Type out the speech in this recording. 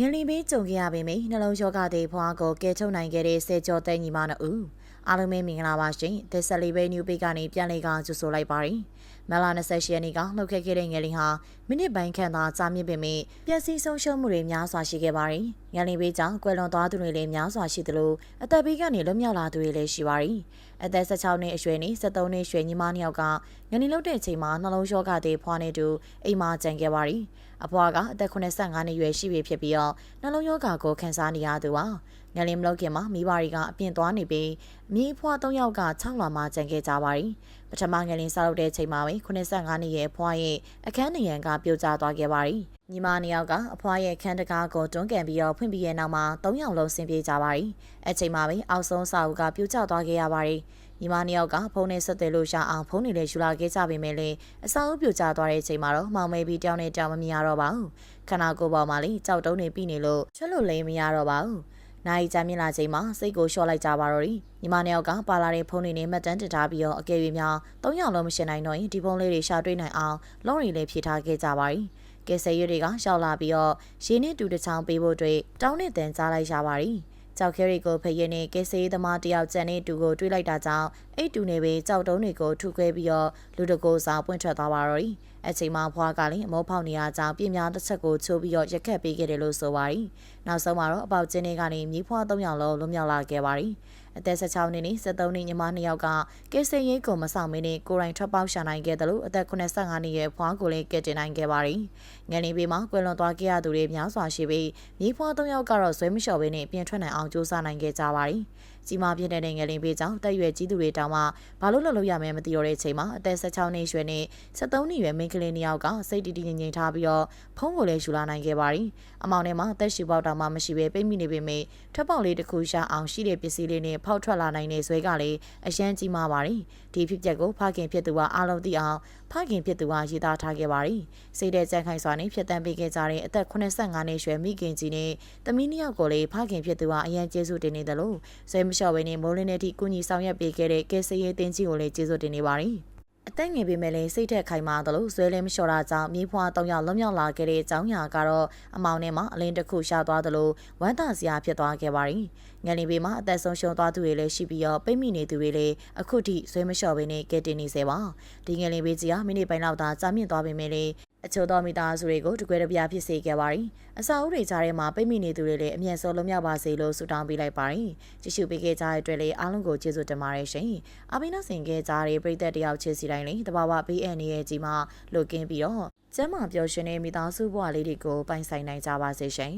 ငလင်ဘေးကြုံခဲ့ရပေမယ့်နှလုံးရောဂါတွေဖွားကိုကဲထုတ်နိုင်ခဲ့တဲ့စေကျော်သိန်းညီမတို့ဦးအားလုံးပဲမင်္ဂလာပါရှင်သစ္စလီဘေးနျူပေကနေပြန်လေကကြိုဆိုလိုက်ပါရယ် မလာ28ရက်နေ့ကလှုပ်ခတ်ခဲ့တဲ့ငလင်ဟာမိနစ်ပိုင်းခန့်သာကြာမြင့်ပေမယ့်ပျက်စီးဆုံးရှုံးမှုတွေများစွာရှိခဲ့ပါရယ်ငလင်ဘေးကြောင့်ကွယ်လွန်သွားသူတွေလည်းများစွာရှိသလိုအသက်ဘေးကနေလွတ်မြောက်လာသူတွေလည်းရှိပါရယ်အသက်16နှစ်အရွယ်နဲ့73နှစ်အရွယ်ညီမနှစ်ယောက်ကငလင်လုတ်တဲ့အချိန်မှာနှလုံးရောဂါတွေဖွားနေတူအိမ်မှာကြံခဲ့ပါရယ်အဖွားကအသက်85နှစ်အရွယ်ရှိပြီဖြစ်ပြီးတော့နှလုံးရောဂါကိုခံစားနေရသူပါငလင်မလုတ်ခင်မှာမိဘတွေကအပြင်သွားနေပြီးမိဖွား၃ယောက်က6လမှကြံခဲ့ကြပါရီပထမငလင်ဆောက်တဲ့ချိန်မှာပဲ85နှစ်ရဲ့ဖွားရဲ့အခန်းနေရန်ကပြိုကျသွားခဲ့ပါရီညီမနှစ်ယောက်ကအဖွားရဲ့ခန်းတကားကိုတွန်းကန်ပြီးတော့ဖွင့်ပြီးရဲ့နောက်မှာ၃ယောက်လုံးဆင်းပြေးကြပါရီအချိန်မှာပဲအောက်ဆုံးစာအုပ်ကပြိုကျသွားခဲ့ရပါရီညီမနှစ်ယောက်ကဖုန်းနဲ့ဆက်သွယ်လို့ရအောင်ဖုန်းတွေလည်းယူလာခဲ့ကြပေမဲ့လည်းအစာအုပ်ပြိုကျသွားတဲ့အချိန်မှာတော့မောင်မေပြီးတောင်းနဲ့တောင်းမမြင်ရတော့ပါဘူးခန္ဓာကိုယ်ပေါ်မှာလေကြောက်တုံးနေပြီနေလို့ချွတ်လို့လည်းမရတော့ပါဘူး နိုင်ကြမြင်လာချိန်မှာစိတ်ကိုလျှော့လိုက်ကြပါတော့တယ်ညီမနှစ်ယောက်ကပါလာတဲ့ဖုန်းတွေနဲ့မှတ်တမ်းတင်ထားပြီးတော့အကယ်၍များ၃ယောက်လုံးမရှင်းနိုင်တော့ရင်ဒီဖုန်းလေးတွေရှာတွေ့နိုင်အောင်လုံးရီလေးဖြည့်ထားခဲ့ကြပါရီကဲဆယ်ရွတွေကရှောက်လာပြီးတော့ရင်းနဲ့တူတစ်ချောင်းပေးဖို့အတွက်တောင်းနဲ့တန်ကြားလိုက်ရပါရီ ကြောက်ခဲရီကိုဖရဲနဲ့ကဲဆေးသမားတယောက်ကျန်တဲ့တူကိုတွေးလိုက်တာကြောင့်အဲ့တူနေပဲကြောက်တုံးတွေကိုထုခွဲပြီးတော့လူတကိုစာပွင့်ထွက်သွားပါတော့တယ်။အချိန်မှဖွားကလည်းအမောဖောက်နေရကြောင်းပြင်များတစ်ချက်ကိုချိုးပြီးတော့ရက်ခတ်ပေးခဲ့တယ်လို့ဆိုပါရီ။နောက်ဆုံးမှာတော့အပေါက်ကျင်းတွေကနေမြေဖွား၃ယောက်လုံးလွတ်မြောက်လာခဲ့ပါရီ။ အသက်16နှစ်နဲ့73နှစ်ညီမနှစ်ယောက်ကကဲဆေးရေးကိုမဆောင်မင်းနဲ့ကိုရိုင်းထွက်ပေါက်ရှာနိုင်ခဲ့တယ်လို့အသက်85နှစ်ရဲ့ဖွားကိုလည်းကဲတင်နိုင်ခဲ့ပါရီ။ငယ်နေပေမှာကွယ်လွန်သွားခဲ့ရသူတွေများစွာရှိပြီးမြေဖွား၃ယောက်ကတော့ဇွဲမလျှော်ဘဲနဲ့ပြင်ထွက်နိုင်အောင်စူးစမ်းနိုင်ခဲ့ကြပါရီ။ကြီးမားပြည့်တဲ့ငယ်လင်းပေးကြောင်းတက်ရွယ်ကြီးသူတွေတောင်မှဘာလို့လှုပ်လို့ရမယ်မသိတော့တဲ့အချိန်မှာအသက်16နှစ်ရွယ်နဲ့73နှစ်ရွယ်မိန်းကလေးနှစ်ယောက်ကစိတ်တည်တည်ငြိမ်ငြိမ်ထားပြီးတော့ဖုန်းကိုလည်းယူလာနိုင်ခဲ့ပါရီ။အမောင်ထဲမှာအသက်ရှူပေါက်တောင်မှမရှိဘဲပိတ်မိနေပေမယ့်ထွက်ပေါက်လေးတစ်ခုရှာအောင်ရှိတဲ့ပစ္စည်းလေးနဲ့ဖောက်ထွက်လာနိုင်တဲ့ဇွဲကလည်းအရန်ကြီးမားပါရီ။ဒီဖြစ်ပျက်ကိုဖခင်ဖြစ်သူကအားလုံးသိအောင်ဖခင်ဖြစ်သူကရေးသားထားခဲ့ပါရီ။စိတ်တဲ့ကြံ့ခိုင်စွာနဲ့ဖြစ်တမ်းပေးခဲ့ကြတဲ့အသက်85နှစ်ရွယ်မိခင်ကြီးနဲ့သမီးနှစ်ယောက်ကိုလည်းဖခင်ဖြစ်သူကအရန်ကျေးဇူးတင်နေတယ်လို့ဇွဲမလျှော့ဘဲနဲ့မိုးလင်းတဲ့အထိကုညီဆောင်ရွက်ပေးခဲ့တဲ့ကဲစရေးတင်းကြီးကိုလည်းကျေးဇူးတင်နေပါရီ။ အသက်ငယ်ပေမဲ့လည်းစိတ်ထက်ခိုင်မာသလိုဇွဲလည်းမလျှော်တာကြောင့်မြေးဖွား၃ယောက်လွတ်မြောက်လာခဲ့တဲ့အကြောင်းအရာကတော့အမောင်ထဲမှာအလင်းတစ်ခုရှာသွားသလိုဝမ်းသာစရာဖြစ်သွားခဲ့ပါရီ။ငယ်နေပေမှာအသက်ဆုံးရှုံးသွားသူတွေလည်းရှိပြီးတော့ပိတ်မိနေသူတွေလည်းအခုထိဇွဲမလျှော်ဘဲနဲ့ကဲတင်နေစေပါ။ဒီငယ်လေးဘေးကြီးကမိနစ်ပိုင်းလောက်သာကြာမြင့်သွားပေမဲ့လည်း အချို့သောမိသားစုတွေကိုတကွဲတပြားဖြစ်စေခဲ့ပါရီအစာအုပ်တွေကြားထဲမှာပိတ်မိနေသူတွေလည်းအမြဲဆုံးလုံးမြောက်ပါစေလို့ဆုတောင်းပေးလိုက်ပါရီကြည့်ရှုပေးခဲ့ကြတဲ့အတွက်လည်းအားလုံးကိုကျေးဇူးတင်ပါတယ်ရှင်အပိနောက်ဆင်ခဲ့ကြတဲ့ပရိသတ်တယောက်ချစ်စီတိုင်းလည်းတဘာဝဘေးအန္တရာယ်ကြီးမှလွတ်ကင်းပြီးတော့ကျမ်းမာပျော်ရွှင်တဲ့မိသားစုဘဝလေးတွေကိုပိုင်ဆိုင်နိုင်ကြပါစေရှင်